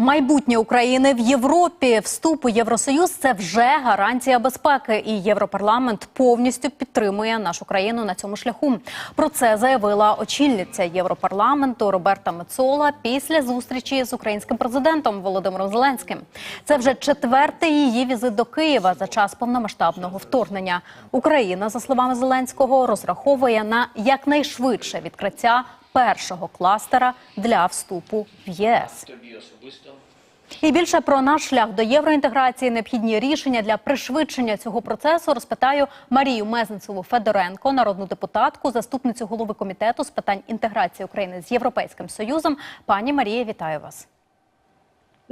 Майбутнє України в Європі, вступ у Євросоюз це вже гарантія безпеки, і Європарламент повністю підтримує нашу країну на цьому шляху. Про це заявила очільниця Європарламенту Роберта Мецола після зустрічі з українським президентом Володимиром Зеленським. Це вже четвертий її візит до Києва за час повномасштабного вторгнення. Україна, за словами Зеленського, розраховує на якнайшвидше відкриття першого кластера для вступу в ЄС. І більше про наш шлях до євроінтеграції, необхідні рішення для пришвидшення цього процесу розпитаю Марію Мезенцеву Федоренко, народну депутатку, заступницю голови комітету з питань інтеграції України з Європейським Союзом. Пані Марія, вітаю вас.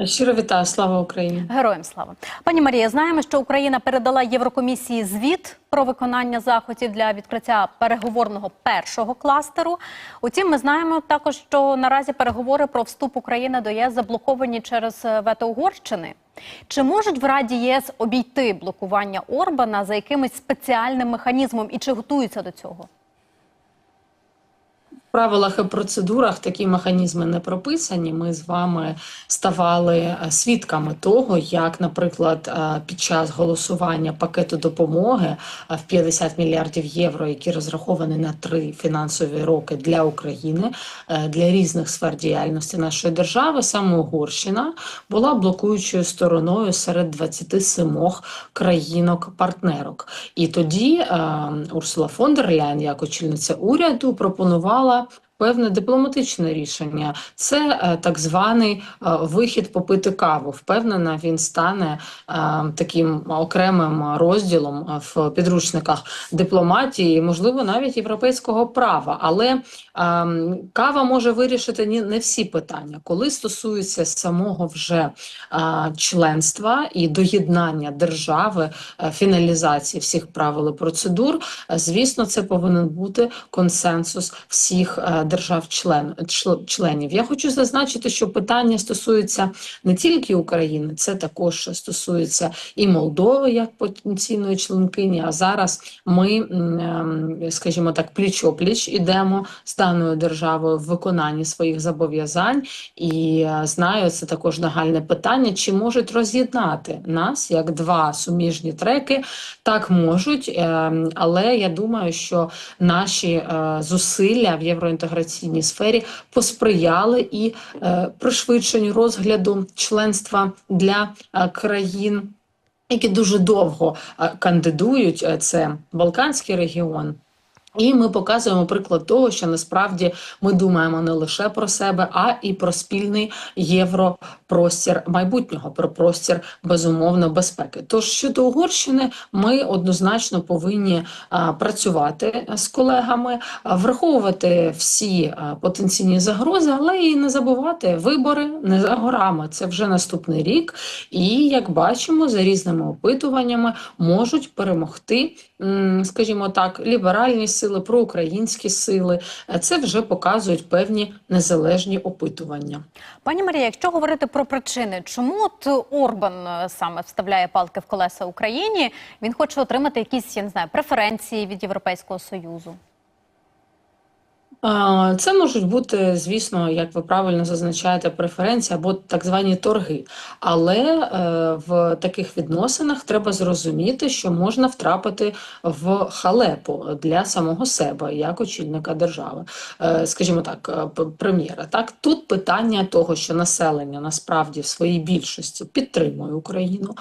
Щиро вітаю, слава Україні. Героям слава. Пані Марія, знаємо, що Україна передала Єврокомісії звіт про виконання заходів для відкриття переговорного першого кластеру. Утім, ми знаємо також, що наразі переговори про вступ України до ЄС заблоковані через вето Угорщини. Чи можуть в Раді ЄС обійти блокування Орбана за якимось спеціальним механізмом і чи готуються до цього? Правилах і процедурах такі механізми не прописані. Ми з вами ставали е, свідками того, як, наприклад, е, під час голосування пакету допомоги е, в 50 мільярдів євро, які розраховані на три фінансові роки для України, для різних сфер діяльності нашої держави, саме Угорщина була блокуючою стороною серед 27 країнок-партнерок. І тоді е, Урсула фон дер Ляйн, як очільниця уряду, пропонувала. Певне дипломатичне рішення це е, так званий е, вихід попити каву. Впевнена, він стане е, таким окремим розділом в підручниках дипломатії, можливо, навіть європейського права. Але е, кава може вирішити не всі питання, коли стосується самого вже членства і доєднання держави, фіналізації всіх правил і процедур. Звісно, це повинен бути консенсус всіх е, держав-член, чл- членів. Я хочу зазначити, що питання стосується не тільки України, це також стосується і Молдови як потенційної членкині. А зараз ми, ем, скажімо так, пліч-опліч ідемо з даною державою в виконанні своїх зобов'язань. І е, знаю, це також нагальне питання: чи можуть роз'єднати нас як два суміжні треки? Так можуть, ем, але я думаю, що наші е, зусилля в євроінтеграційній сфері посприяли і е, пришвидшенню розгляду членства для е, країн. Які дуже довго е, кандидують, це Балканський регіон. І ми показуємо приклад того, що насправді ми думаємо не лише про себе, а і про спільний європростір майбутнього, про простір безумовно безпеки. Тож щодо Угорщини, ми однозначно повинні а, працювати з колегами, а, враховувати всі потенційні загрози, але і не забувати вибори не за горами. Це вже наступний рік. І як бачимо, за різними опитуваннями можуть перемогти, скажімо так, ліберальні сили, проукраїнські сили. Е, Це вже показують певні незалежні опитування. Пані Марія, якщо говорити про причини, чому от Орбан е, саме вставляє палки в колеса Україні? Він хоче отримати якісь, я не знаю, преференції від Європейського Союзу. Це можуть бути, звісно, як ви правильно зазначаєте, преференції або так звані торги. Але е, в таких відносинах треба зрозуміти, що можна втрапити в халепу для самого себе як очільника держави, е, скажімо так, е, прем'єра. Так тут питання того, що населення насправді в своїй більшості підтримує Україну,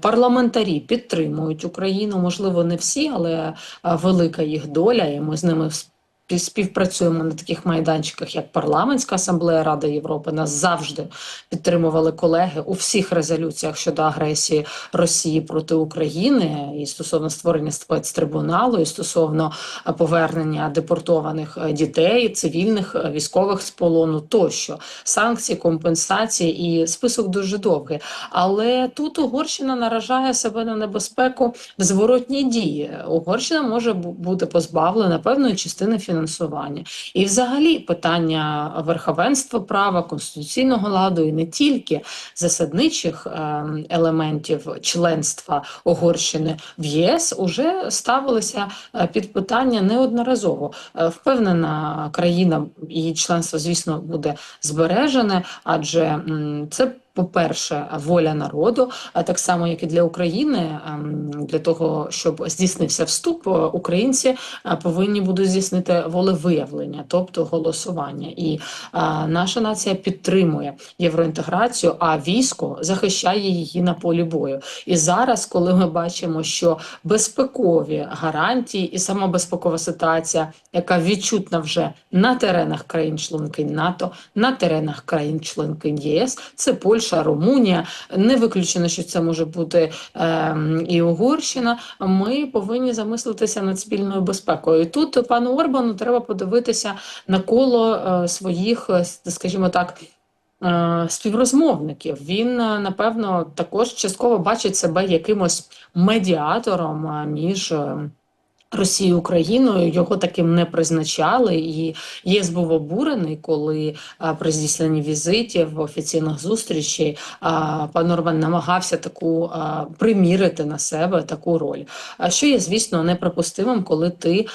парламентарі підтримують Україну. Можливо, не всі, але велика їх доля, і ми з ними співпрацюємо на таких майданчиках, як Парламентська асамблея Ради Європи. Нас завжди підтримували колеги у всіх резолюціях щодо агресії Росії проти України і стосовно створення спецтрибуналу, і стосовно е, повернення депортованих е, дітей, цивільних е, військових з полону тощо санкції, компенсації і список дуже довгий. Але тут Угорщина наражає себе на небезпеку в зворотній дії. Угорщина може бути позбавлена певної частини фінансів фінансування. І, взагалі, питання верховенства права, конституційного ладу і не тільки засадничих е, елементів членства Угорщини в ЄС уже ставилися е, під питання неодноразово. Е, Впевнена країна, її членство, звісно, буде збережене, адже це. По-перше, воля народу, а так само, як і для України, ем, для того, щоб здійснився вступ, е, українці е, повинні будуть здійснити волевиявлення, тобто голосування. І е, наша нація підтримує євроінтеграцію, а військо захищає її на полі бою. І зараз, коли ми бачимо, що безпекові гарантії і сама безпекова ситуація, яка відчутна вже на теренах країн-членкинь НАТО, на теренах країн-членкинь ЄС, це Польща, Румунія. Не виключено, що це може бути ем, і Угорщина. Ми повинні замислитися над спільною безпекою. І тут пану Орбану треба подивитися на коло е, своїх, е, скажімо так. е, Співрозмовників він е, напевно також частково бачить себе якимось медіатором е, між Росією і Україною. Його таким не призначали, і ЄС був обурений, коли при здійсненні візитів, офіційних зустрічей е, пан Орбан намагався таку примірити на себе таку роль. А що є, звісно, неприпустимим, коли ти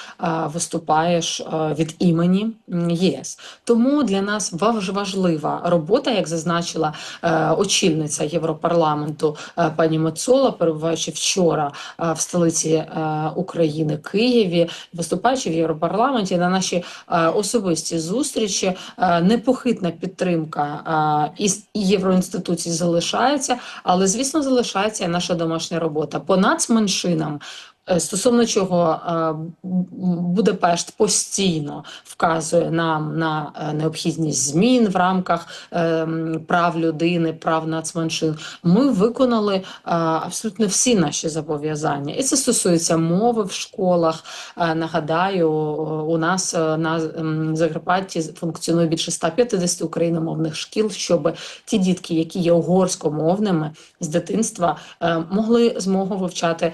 виступаєш від імені ЄС. Тому для нас важ- важлива робота, як зазначила е, очільниця Європарламенту е, пані Мецола, перебуваючи вчора в столиці е, України Києві, виступаючи в Європарламенті на наші е, особисті зустрічі, е, непохитна підтримка е, із євроінституцій залишається, але звісно залишається наша домашня робота по нацменшинам. Е, Стосовно чого е, Будапешт постійно вказує нам на е, необхідність змін в рамках прав людини, прав нацменшин. Ми виконали абсолютно всі наші зобов'язання, і це стосується мови в школах. Нагадаю, у нас на Закарпатті функціонує більше 150 україномовних шкіл, щоб ті дітки, які є угорськомовними з дитинства, могли змогу вивчати.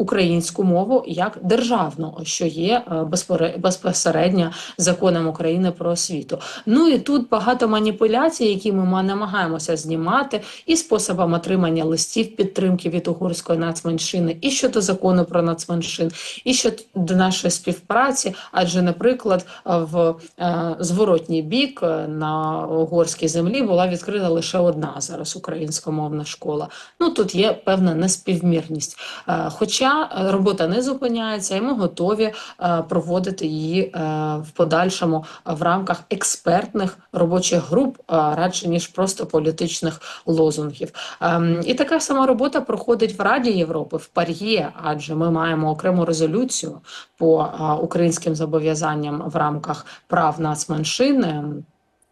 Українську мову як державну, що є е, безпосередньо законом України про освіту. Ну і тут багато маніпуляцій, які ми намагаємося знімати, і способом отримання листів підтримки від угорської нацменшини, і щодо закону про нацменшин, і щодо нашої співпраці. Адже, наприклад, в е, зворотній бік е, на угорській землі була відкрита лише одна зараз українськомовна школа. Ну тут є певна неспівмірність. Хоча е, робота не зупиняється, і ми готові е, проводити її е, в подальшому в рамках експертних робочих груп, радше ніж просто політичних лозунгів. Ем, І така сама робота проходить в Раді Європи в Пар'є, адже ми маємо окрему резолюцію по українським зобов'язанням в рамках прав нацменшини.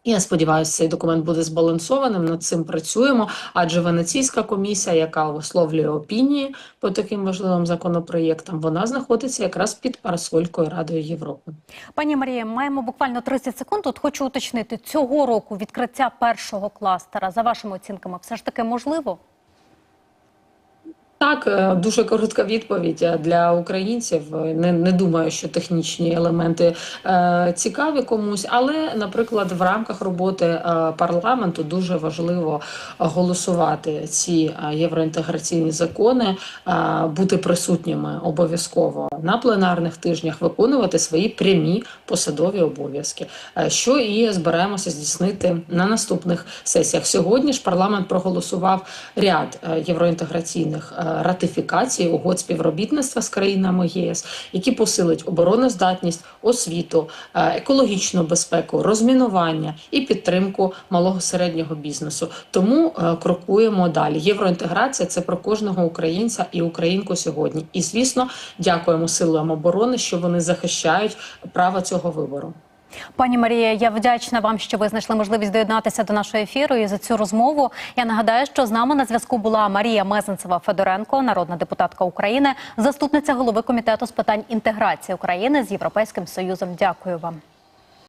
Я сподіваюся, цей документ буде збалансованим. Над цим працюємо. Адже Венеційська комісія, яка висловлює опінії по таким важливим законопроєктам, вона знаходиться якраз під парасолькою Радою Європи. Пані Марія, маємо буквально 30 секунд. Тут хочу уточнити цього року відкриття першого кластера. За вашими оцінками, все ж таки можливо? Так, е, дуже коротка відповідь е, для українців. Не, не думаю, що технічні елементи е, цікаві комусь, але, наприклад, в рамках роботи е, парламенту дуже важливо голосувати ці е, євроінтеграційні закони, е, бути присутніми обов'язково на пленарних тижнях, виконувати свої прямі посадові обов'язки, е, що і збираємося здійснити на наступних сесіях. Сьогодні ж парламент проголосував ряд євроінтеграційних ратифікацій угод співробітництва з країнами ЄС, які посилять обороноздатність, освіту, е, екологічну безпеку, розмінування і підтримку малого середнього бізнесу. Тому е, крокуємо далі. Євроінтеграція це про кожного українця і українку сьогодні. І звісно, дякуємо силам оборони, що вони захищають право цього вибору. Пані Марія, я вдячна вам, що ви знайшли можливість доєднатися до нашого ефіру і за цю розмову. Я нагадаю, що з нами на зв'язку була Марія Мезенцева Федоренко, народна депутатка України, заступниця голови комітету з питань інтеграції України з Європейським Союзом. Дякую вам.